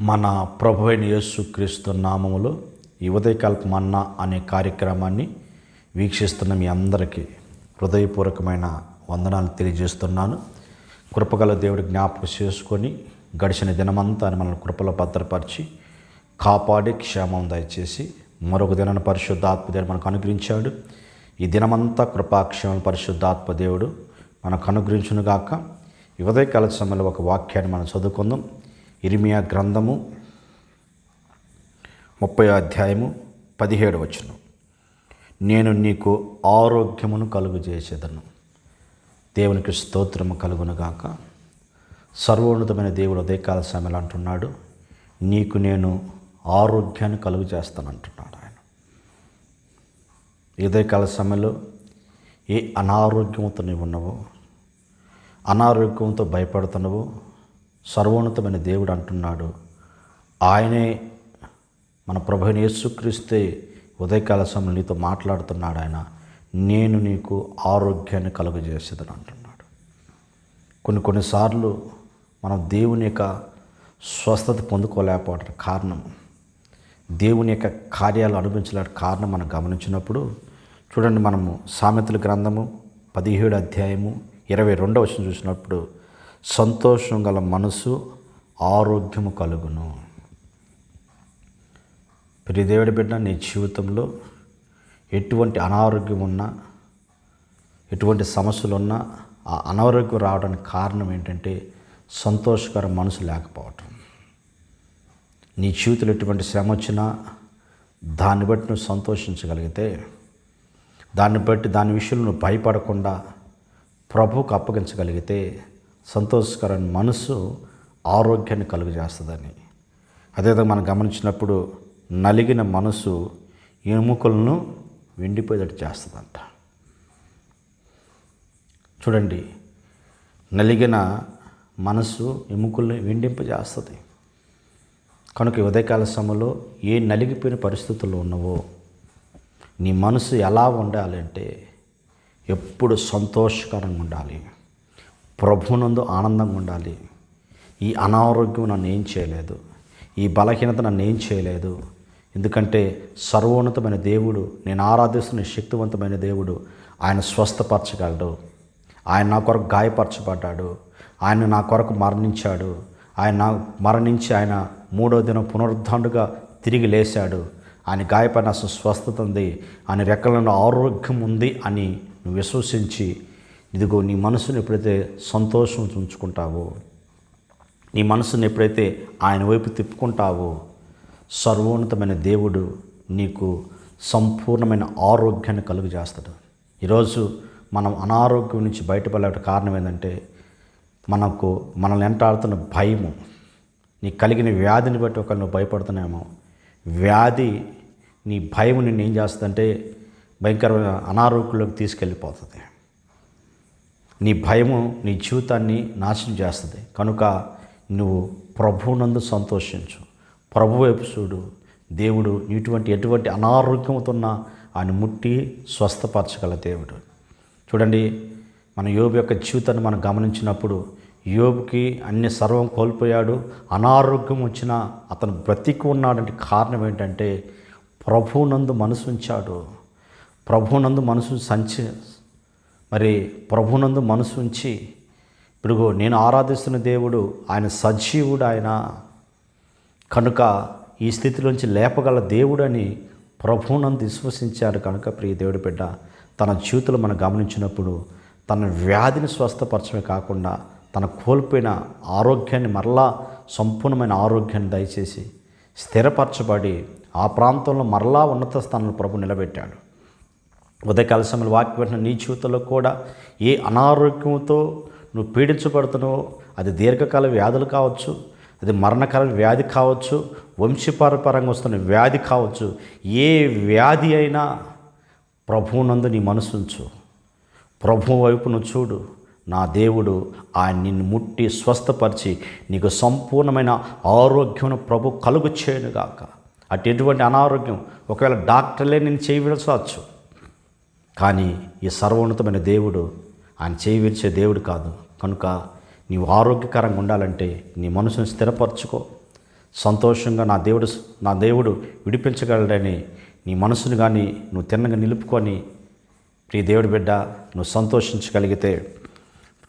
మన ప్రభు అయిన యేసు క్రీస్తు నామములో ఈ ఉదయకాల్ప మన్నా అనే కార్యక్రమాన్ని వీక్షిస్తున్న మీ అందరికీ హృదయపూర్వకమైన వందనాలు తెలియజేస్తున్నాను. కృపగల దేవుడి జ్ఞాపకం చేసుకొని గడిచిన దినమంతా మనల్ని కృపలో భద్రపరిచి కాపాడి క్షేమం దయచేసి మరొక దినాన్ని పరిశుద్ధాత్మదేవుడు మనకు అనుగ్రహించాడు. ఈ దినమంతా కృపాక్షేమం పరిశుద్ధాత్మ దేవుడు మనకు అనుగ్రహించునుగాక. ఈ ఉదయకాల సమయంలో ఒక వాక్యాన్ని మనం చదువుకుందాం. ఇరిమియా గ్రంథము ముప్పై అధ్యాయము పదిహేడు వచ్చును నేను నీకు ఆరోగ్యమును కలుగు చేసేదను దేవునికి స్తోత్రము కలుగునుగాక. సర్వోన్నతమైన దేవుడు ఉదయకాల సమయంలో అంటున్నాడు. నీకు నేను ఆరోగ్యాన్ని కలుగు చేస్తానంటున్నాడు ఆయన. ఉదయకాల సమయంలో ఏ అనారోగ్యంతో నీవు ఉన్నావో అనారోగ్యంతో భయపడుతున్నావో సర్వోన్నతమైన దేవుడు అంటున్నాడు. ఆయనే మన ప్రభుని యేసుక్రీస్తే ఉదయకాల సమయంలో నీతో మాట్లాడుతున్నాడు ఆయన. నేను నీకు ఆరోగ్యాన్ని కలుగజేసేదని అంటున్నాడు. కొన్ని కొన్నిసార్లు మనం దేవుని యొక్క స్వస్థత పొందుకోలేకపోవడం కారణం దేవుని యొక్క కార్యాలు అనుభవించలేక కారణం మనం గమనించినప్పుడు చూడండి మనము సామెతల గ్రంథము పదిహేడు అధ్యాయము ఇరవై రెండవ వచ్చిన చూసినప్పుడు సంతోషం గల మనసు ఆరోగ్యము కలుగును. ప్రియదేవుడి బిడ్డ నీ జీవితంలో ఎటువంటి అనారోగ్యం ఉన్నా ఎటువంటి సమస్యలు ఉన్నా ఆ అనారోగ్యం రావడానికి కారణం ఏంటంటే సంతోషకర మనసు లేకపోవటం. నీ జీవితంలో ఎటువంటి శ్రమ వచ్చినా దాన్ని బట్టి నువ్వు సంతోషించగలిగితే దాన్ని బట్టి దాని విషయంలో నువ్వు భయపడకుండా ప్రభువుకు అప్పగించగలిగితే సంతోషకరమైన మనసు ఆరోగ్యాన్ని కలుగజేస్తుందని. అదేవిధంగా మనం గమనించినప్పుడు నలిగిన మనసు ఎముకలను వెండిపోయేటట్టు చేస్తుందంట. చూడండి నలిగిన మనసు ఎముకల్ని వెండింపజేస్తుంది. కనుక ఉదయకాల సమయంలో ఏ నలిగిపోయిన పరిస్థితుల్లో ఉన్నవో నీ మనసు ఎలా ఉండాలి అంటే ఎప్పుడు సంతోషకరంగా ఉండాలి. ప్రభునందు ఆనందంగా ఉండాలి ఈ అనారోగ్యం నన్ను ఏం చేయలేదు. ఈ బలహీనత నన్ను ఏం చేయలేదు. ఎందుకంటే సర్వోన్నతమైన దేవుడు నేను ఆరాధిస్తున్న శక్తివంతమైన దేవుడు ఆయన స్వస్థపరచగలడు. ఆయన నా కొరకు గాయపరచబడ్డాడు. ఆయన నా కొరకు మరణించాడు. ఆయన మరణించి ఆయన మూడో దినం పునరుద్ధరణగా తిరిగి లేశాడు. ఆయన గాయపడిన స్వస్థత ఉంది. ఆయన రెక్కలను ఆరోగ్యం ఉంది అని నువ్వు విశ్వసించి ఇదిగో నీ మనసును ఎప్పుడైతే సంతోషం ఉంచుకుంటావో నీ మనసును ఎప్పుడైతే ఆయన వైపు తిప్పుకుంటావో సర్వోన్నతమైన దేవుడు నీకు సంపూర్ణమైన ఆరోగ్యాన్ని కలుగు చేస్తాడు ఈరోజు మనం అనారోగ్యం నుంచి బయటపడే కారణం ఏంటంటే మనకు మనల్ని వెంటాడుతున్న భయము నీ కలిగిన వ్యాధిని బట్టి ఒకరు నువ్వు భయపడుతున్నామో వ్యాధి నీ భయం నిన్ను ఏం చేస్తుందంటే భయంకరమైన అనారోగ్యంలోకి తీసుకెళ్ళిపోతుంది. నీ భయము నీ జీవితాన్ని నాశనం చేస్తుంది. కనుక నువ్వు ప్రభువునందు సంతోషించు. ప్రభు వైపు చూడు. దేవుడు ఇటువంటి ఎటువంటి అనారోగ్యంతో ఉన్న ఆయన ముట్టి స్వస్థపరచగల దేవుడు. చూడండి మన యోబు యొక్క జీవితాన్ని మనం గమనించినప్పుడు యోబుకి అన్ని సర్వం కోల్పోయాడు. అనారోగ్యం వచ్చిన అతను బ్రతికి ఉన్నాడంటే కారణం ఏంటంటే ప్రభువునందు మనసు ఉంచాడు. ప్రభువునందు మనసు సంచి మరి ప్రభునందు మనసు ఉంచి ఇప్పుడుగో నేను ఆరాధిస్తున్న దేవుడు ఆయన సజీవుడు ఆయన. కనుక ఈ స్థితిలోంచి లేపగల దేవుడని ప్రభునందు విశ్వసించాడు కనుక ప్రియ దేవుడి బిడ్డ తన జీవితంలో మనం గమనించినప్పుడు తన వ్యాధిని స్వస్థపరచమే కాకుండా తన కోల్పోయిన ఆరోగ్యాన్ని మరలా సంపూర్ణమైన ఆరోగ్యాన్ని దయచేసి స్థిరపరచబడి ఆ ప్రాంతంలో మరలా ఉన్నత స్థానంలో ప్రభు నిలబెట్టాడు. ఉదయకాల సమయంలో వాక్యం పెట్టిన నీ జీవితంలో కూడా ఏ అనారోగ్యంతో నువ్వు పీడించబడుతున్నావో అది దీర్ఘకాల వ్యాధులు కావచ్చు అది మరణకాల వ్యాధి కావచ్చు వంశపారపరంగా వస్తున్న వ్యాధి కావచ్చు ఏ వ్యాధి అయినా ప్రభువునందు నీ మనసుంచు ప్రభు వైపు నువ్వు చూడు. నా దేవుడు ఆయన నిన్ను ముట్టి స్వస్థపరిచి నీకు సంపూర్ణమైన ఆరోగ్యం ప్రభు కలుగు చేయనుగాక. అటు ఎటువంటి అనారోగ్యం ఒకవేళ డాక్టర్లే నేను చేయవలసవచ్చు కానీ ఈ సర్వోన్నతమైన దేవుడు ఆయన చేయి విరిచే దేవుడు కాదు. కనుక నీవు ఆరోగ్యకరంగా ఉండాలంటే నీ మనసును స్థిరపరచుకో. సంతోషంగా నా దేవుడు నా దేవుడు విడిపించగలడని నీ మనసును కానీ నువ్వు తిన్నగా నిలుపుకొని ప్రియ దేవుడి బిడ్డ నువ్వు సంతోషించగలిగితే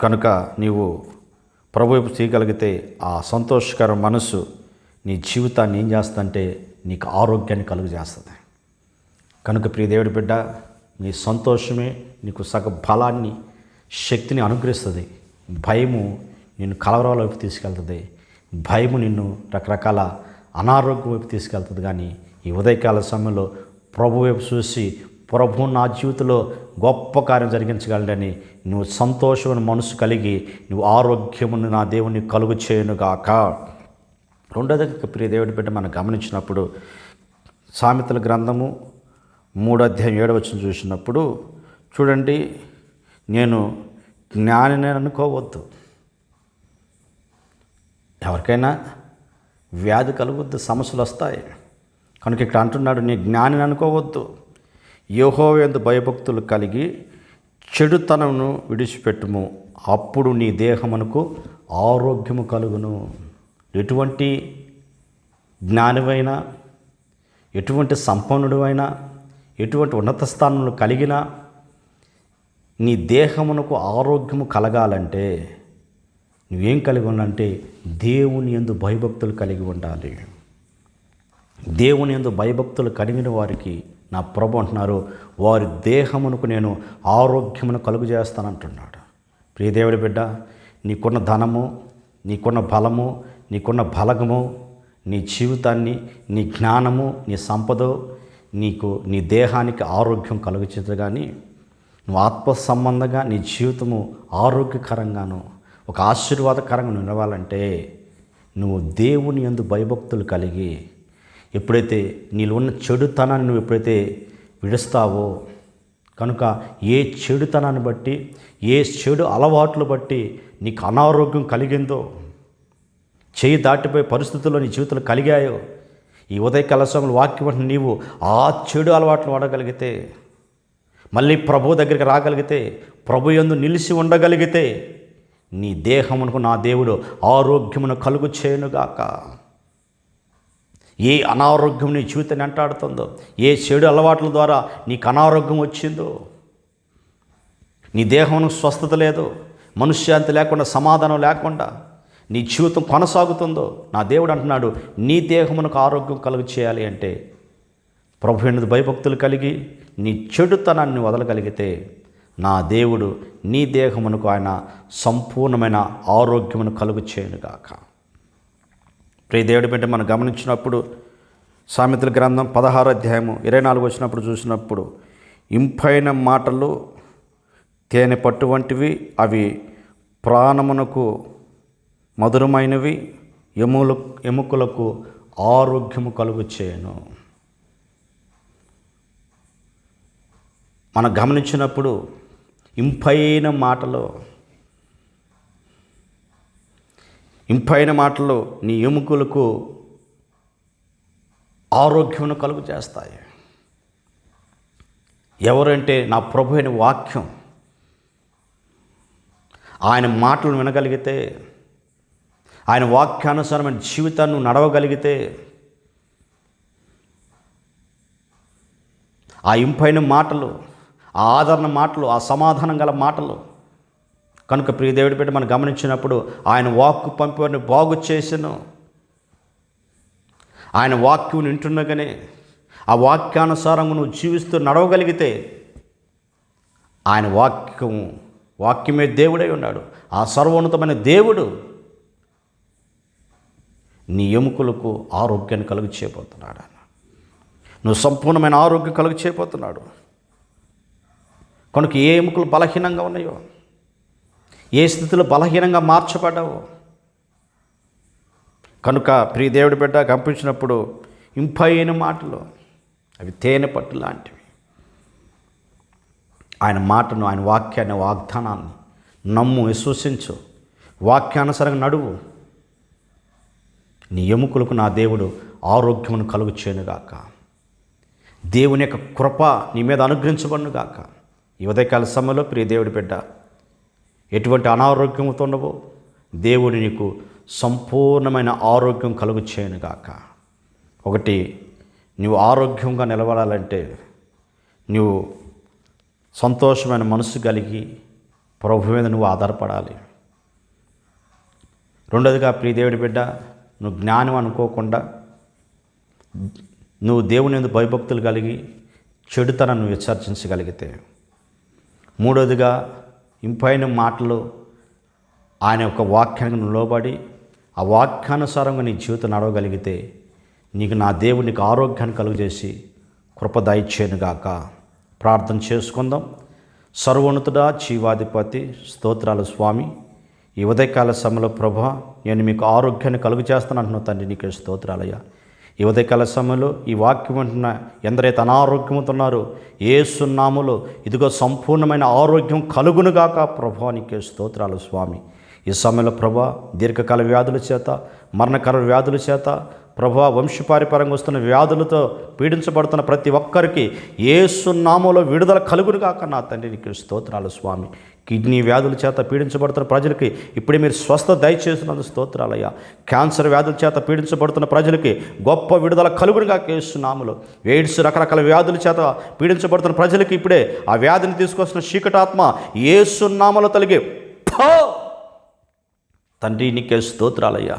కనుక నీవు ప్రభు వైపు చేయగలిగితే ఆ సంతోషకర మనసు నీ జీవితాన్ని ఏం చేస్తుందంటే నీకు ఆరోగ్యాన్ని కలుగు చేస్తుంది కనుక ప్రియ దేవుడి బిడ్డ నీ సంతోషమే నీకు సగ బలాన్ని శక్తిని అనుగ్రహిస్తుంది. భయము నిన్ను కలవరాల వైపు తీసుకెళ్తుంది. భయము నిన్ను రకరకాల అనారోగ్యం వైపు తీసుకెళ్తుంది. కానీ ఈ ఉదయకాల సమయంలో ప్రభు వైపు చూసి ప్రభు నా జీవితంలో గొప్ప కార్యం జరిగించగలడని నువ్వు సంతోషమైన మనసు కలిగి నువ్వు ఆరోగ్యమును నా దేవుని కలుగు చేయనుగాక రెండోది ప్రియ దేవుడి బిడ్డ మనం గమనించినప్పుడు సామెతల గ్రంథము మూడో అధ్యాయం ఏడవచనం చూసినప్పుడు చూడండి నేను జ్ఞానిని అనుకోవద్దు. ఎవరికైనా వ్యాధి కలగొద్దు సమస్యలు వస్తాయి. కనుక ఇక్కడ అంటున్నాడు నీ జ్ఞానిని అనుకోవద్దు. యహోవేందు భయభక్తులు కలిగి చెడుతనమును విడిచిపెట్టుము. అప్పుడు నీ దేహమునకు ఆరోగ్యము కలుగును. ఎటువంటి జ్ఞానివైనా ఎటువంటి సంపన్నుడివైనా ఎటువంటి ఉన్నత స్థానంలో కలిగినా నీ దేహమునకు ఆరోగ్యము కలగాలంటే నువ్వేం కలిగి ఉండాలంటే దేవుని ఎందు భయభక్తులు కలిగి ఉండాలి. దేవుని ఎందు భయభక్తులు కలిగిన వారికి నా ప్రభు అంటున్నారు వారి దేహమునకు నేను ఆరోగ్యమును కలుగు చేస్తానంటున్నాడు ప్రియదేవుడి బిడ్డ నీకున్న ధనము నీకున్న బలము నీకున్న బలగము నీ జీవితాన్ని నీ జ్ఞానము నీ సంపద నీకు నీ దేహానికి ఆరోగ్యం కలుగుచేది కానీ నువ్వు ఆత్మ సంబంధంగా నీ జీవితము ఆరోగ్యకరంగాను ఒక ఆశీర్వాదకరంగా నిలవాలంటే నువ్వు దేవుని ఎందు భయభక్తులు కలిగి ఎప్పుడైతే నీలో ఉన్న చెడుతనాన్ని నువ్వు ఎప్పుడైతే విడుస్తావో కనుక ఏ చెడుతనాన్ని బట్టి ఏ చెడు అలవాట్లు బట్టి నీకు అనారోగ్యం కలిగిందో చేయి దాటిపోయే పరిస్థితుల్లో నీ జీవితంలో కలిగాయో ఈ ఉదయ కలశంలో వాక్యం నీవు ఆ చెడు అలవాట్లు వాడగలిగితే మళ్ళీ ప్రభు దగ్గరికి రాగలిగితే ప్రభు ఎందు నిలిచి ఉండగలిగితే నీ దేహమునకు నా దేవుడు ఆరోగ్యమును కలుగు చేయనుగాక. ఏ అనారోగ్యం నీ జీవితాన్ని అంటాడుతుందో ఏ చెడు అలవాట్ల ద్వారా నీకు అనారోగ్యం వచ్చిందో నీ దేహమునకు స్వస్థత లేదు మనశ్శాంతి లేకుండా సమాధానం లేకుండా నీ జీవితం కొనసాగుతుందో? నా దేవుడు అంటున్నాడు నీ దేహమునకు ఆరోగ్యం కలుగు చేయాలి అంటే ప్రభు ఎన్నది భయభక్తులు కలిగి నీ చెడుతనాన్ని వదలగలిగితే నా దేవుడు నీ దేహమునకు ఆయన సంపూర్ణమైన ఆరోగ్యమును కలుగు చేయనుగాక ప్రియ దేవుడి బిడ్డ మనం గమనించినప్పుడు సామెతల గ్రంథం పదహారు అధ్యాయము ఇరవై నాలుగు వచ్చినప్పుడు చూసినప్పుడు ఇంపైన మాటలు తేనె పట్టు వంటివి అవి ప్రాణమునకు మధురమైనవి ఎములు ఎముకలకు ఆరోగ్యము కలుగు చేయను మనం గమనించినప్పుడు ఇంపైన మాటలు ఇంపైన మాటలు నీ ఎముకలకు ఆరోగ్యమును కలుగు చేస్తాయి ఎవరంటే నా ప్రభు అయిన వాక్యం. ఆయన మాటలు వినగలిగితే ఆయన వాక్యానుసారమైన జీవితాన్ని నడవగలిగితే ఆ ఇంపైన మాటలు ఆ ఆదరణ మాటలు ఆ సమాధానం గల మాటలు. కనుక ప్రియ దేవుడి పెట్టి మనం గమనించినప్పుడు ఆయన వాక్కు పంపివారిని బాగు చేసను. ఆయన వాక్యం వింటుండగానే ఆ వాక్యానుసారం నువ్వు జీవిస్తూ నడవగలిగితే ఆయన వాక్యం వాక్యమే దేవుడై ఉన్నాడు. ఆ సర్వోన్నతమైన దేవుడు నీ ఎముకలకు ఆరోగ్యాన్ని కలుగు చేయబోతున్నాడు ఆయన నువ్వు సంపూర్ణమైన ఆరోగ్యం కలుగు చేయబోతున్నాడు కనుక ఏ ఎముకలు బలహీనంగా ఉన్నాయో ఏ స్థితిలో బలహీనంగా మార్చబడ్డావో కనుక ప్రియ దేవుడి బిడ్డ కంపించినప్పుడు ఇంపైన మాటలు అవి తేనె పట్టు లాంటివి. ఆయన మాటను ఆయన వాక్యాన్ని వాగ్దానాన్ని నమ్ము విశ్వసించు. వాక్యానుసరంగా నడువు. నీ ఎముకలకు నా దేవుడు ఆరోగ్యమును కలుగు చేయనుగాక దేవుని యొక్క కృప నీ మీద అనుగ్రహించబడునుగాక. ఈ ఉదయకాల సమయంలో ప్రియ దేవుడి బిడ్డ ఎటువంటి అనారోగ్యంతో ఉండవో దేవుడు నీకు సంపూర్ణమైన ఆరోగ్యం కలుగు చేయనుగాక ఒకటి నువ్వు ఆరోగ్యంగా నిలబడాలంటే నువ్వు సంతోషమైన మనసు కలిగి ప్రభు మీద నువ్వు ఆధారపడాలి. రెండోదిగా ప్రియదేవుడి బిడ్డ నువ్వు జ్ఞానం అనుకోకుండా నువ్వు దేవుని ఎందుకు భయభక్తులు కలిగి చెడుతనను విసర్జించగలిగితే. మూడోదిగా ఇంపైన మాటలు ఆయన యొక్క వాక్యానికి నువ్వు లోబడి ఆ వాక్యానుసారంగా నీ జీవితం నడవగలిగితే నీకు నా దేవునికి ఆరోగ్యాన్ని కలుగజేసి కృప గాక. ప్రార్థన చేసుకుందాం. సర్వోన్నతుడా జీవాధిపతి స్తోత్రాలు స్వామి. ఈ ఉదయకాల సమయంలో ప్రభా నేను మీకు ఆరోగ్యాన్ని కలుగు చేస్తాను అంటున్నావు తండ్రి నీకు స్తోత్రాలయ్యా. ఈ ఉదయకాల సమయంలో ఈ వాక్యం అంటున్న ఎందరైతే అనారోగ్యంతో ఉన్నారో ఏ సున్నాములో ఇదిగో సంపూర్ణమైన ఆరోగ్యం కలుగునుగాక ప్రభా నీకే స్తోత్రాలు స్వామి. ఈ సమయంలో ప్రభా దీర్ఘకాల వ్యాధుల చేత మరణకర వ్యాధుల చేత ప్రభా వంశపారిపరంగా వస్తున్న వ్యాధులతో పీడించబడుతున్న ప్రతి ఒక్కరికి ఏ సున్నామలో విడుదల కలుగును కాక నా తండ్రి నీకు స్తోత్రాలు స్వామి. కిడ్నీ వ్యాధుల చేత పీడించబడుతున్న ప్రజలకి ఇప్పుడే మీరు స్వస్థ దయచేస్తున్నందుకు స్తోత్రాలయ్యా. క్యాన్సర్ వ్యాధుల చేత పీడించబడుతున్న ప్రజలకి గొప్ప విడుదల కలుగునుగా కేస్తున్నాములు ఎయిడ్స్ రకరకాల వ్యాధుల చేత పీడించబడుతున్న ప్రజలకి ఇప్పుడే ఆ వ్యాధిని తీసుకొస్తున్న చీకటాత్మ ఏ సున్నామలో తొలగి తండ్రి నీకే స్తోత్రాలయ్యా.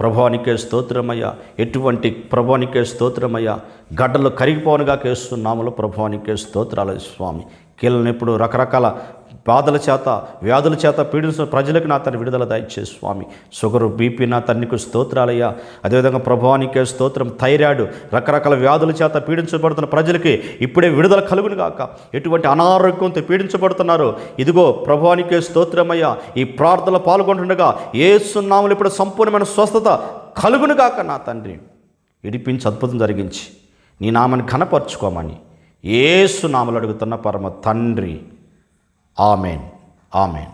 ప్రభానికే స్తోత్రమయ్యా. ఎటువంటి ప్రభానికే స్తోత్రమయ్యా. గడ్డలు కరిగిపోనుగా కేస్తున్నాములు ప్రభానికే స్తోత్రాలు స్వామి. కీళ్ళని ఇప్పుడు రకరకాల బాధల చేత వ్యాధుల చేత పీడించిన ప్రజలకు నా తన విడుదల దయచే స్వామి. షుగరు బీపీ నా తన్నికు స్తోత్రాలయ్యా. అదేవిధంగా ప్రభానికే స్తోత్రం థైరాయిడ్ రకరకాల వ్యాధుల చేత పీడించబడుతున్న ప్రజలకి ఇప్పుడే విడుదల కలుగును గాక. ఎటువంటి అనారోగ్యంతో పీడించబడుతున్నారు ఇదిగో ప్రభానికే స్తోత్రమయ్యా. ఈ ప్రార్థనలో పాల్గొంటుండగా ఏ సున్నాములు ఇప్పుడు సంపూర్ణమైన స్వస్థత కలుగును గాక నా తండ్రి. ఇడిపించి అద్భుతం జరిగించి నీ నామని ఘనపరచుకోమని ఏసు నామలు అడుగుతున్న పరమ తండ్రి. ஆமேன் ஆமேன்